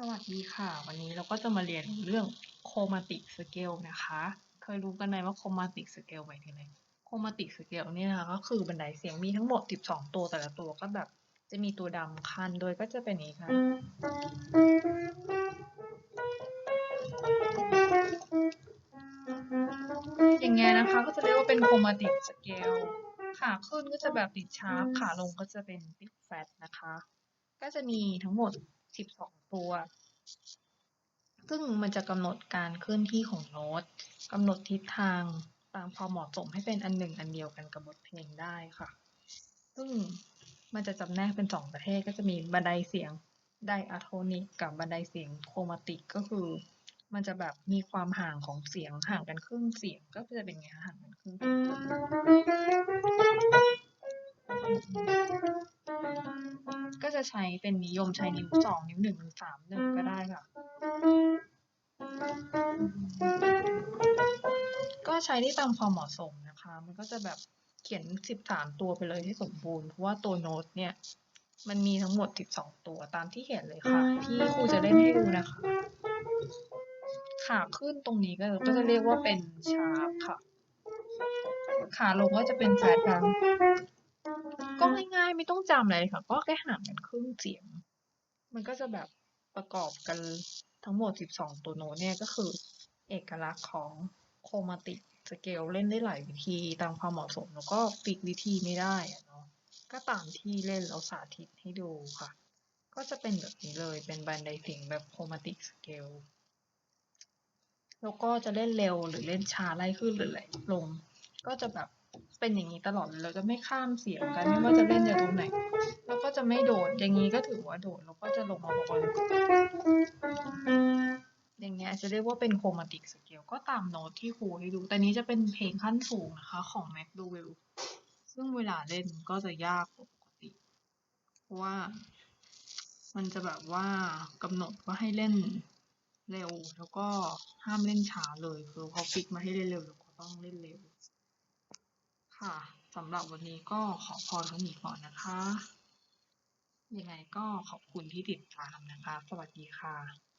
สวัสดีค่ะ วันนี้เราก็จะมาเรียนเรื่อง chromatic scale นะคะ เคยรู้กันไหมว่า chromatic scale หมายถึงอะไร chromatic scale เนี่ยนะคะก็คือบันไดเสียงมีทั้งหมด 12 ตัวแต่ละตัวก็แบบจะมีตัวดำคันโดยก็จะเป็นอย่างนี้ค่ะอย่างเงี้ยนะคะก็จะเรียกว่าเป็น chromatic scale ขาขึ้นก็จะแบบติดชาร์ปขาลงก็จะเป็นติดแฟตนะคะ ก็จะมีทั้งหมด 12ตัว ซึ่งมันจะกำหนดการเคลื่อนที่ของโน้ตกำหนดทิศทางตามความเหมาะสมให้เป็นอันหนึ่งอันเดียวกันกับบทเพลงได้ค่ะ ซึ่งมันจะจำแนกเป็นสองประเภทก็จะมีบันไดเสียงไดอะโทนิกกับบันไดเสียงโครมาติกก็คือ มันจะแบบมีความห่างของเสียงห่างกันครึ่งเสียงก็จะเป็นไงห่างกันครึ่ง จะใช้เป็นนิยมใช้นิ้วสองนิ้วหนึ่งหรือสามหนึ่งก็ได้ค่ะ ก็ใช้ได้ตามความเหมาะสมนะคะ มันก็จะแบบเขียนสิบสามตัวไปเลยให้สมบูรณ์ เพราะว่าตัวโน้ตเนี่ย มันมีทั้งหมดสิบสองตัวตามที่เห็นเลยค่ะ ที่ครูจะเล่นให้ดูนะคะขาขึ้นตรงนี้ก็ก็จะเรียกว่าเป็นชาร์ปค่ะ ขาลงก็จะเป็นแฟลตค่ะก็ง่ายๆ ไม่ต้องจำอะไรเลยค่ะ ก็แค่ห่างกันครึ่งเสียง มันก็จะแบบประกอบกันทั้งหมด 12 ตัวโน้ตเนี่ยก็คือเอกลักษณ์ของโครมาติกสเกลเล่นได้หลายวิธีตามความเหมาะสมแล้วก็ปิดวิธีไม่ได้อะเนาะก็ตามที่เล่นแล้วสาธิตให้ดูค่ะ ก็จะเป็นแบบนี้เลยเป็นบันไดเสียงแบบโครมาติกสเกลแล้วก็จะเล่นเร็วหรือเล่นช้าไล่ขึ้นหรือไล่ลง ก็จะแบบ เป็นอย่างนี้ตลอดเราจะไม่ข้ามเสียงกันไม่ว่าจะเล่นจากตรงไหนแล้วก็จะไม่โดดอย่างนี้ก็ถือว่าโดดแล้วก็จะลงมาบนอย่างเงี้ยจะเรียกว่าเป็นโครมาติกสเกลก็ตามโน้ตที่ครูให้ดู แต่นี้จะเป็นเพลงขั้นสูงนะคะของ Mac d o w e l l ซึ่งเวลาเล่นก็จะยากกว่าปกติ เพราะว่ามันจะแบบว่ากำหนดว่าให้เล่นเร็ว แล้วก็ห้ามเล่นช้าเลยคือเขาฟิกมาให้เล่นเร็วเราก็ต้องเล่นเร็ว ค่ะสำหรับวันนี้ก็ขอพอเท่านี้ก่อนนะคะ ยังไงก็ขอบคุณที่ติดตามนะคะ สวัสดีค่ะ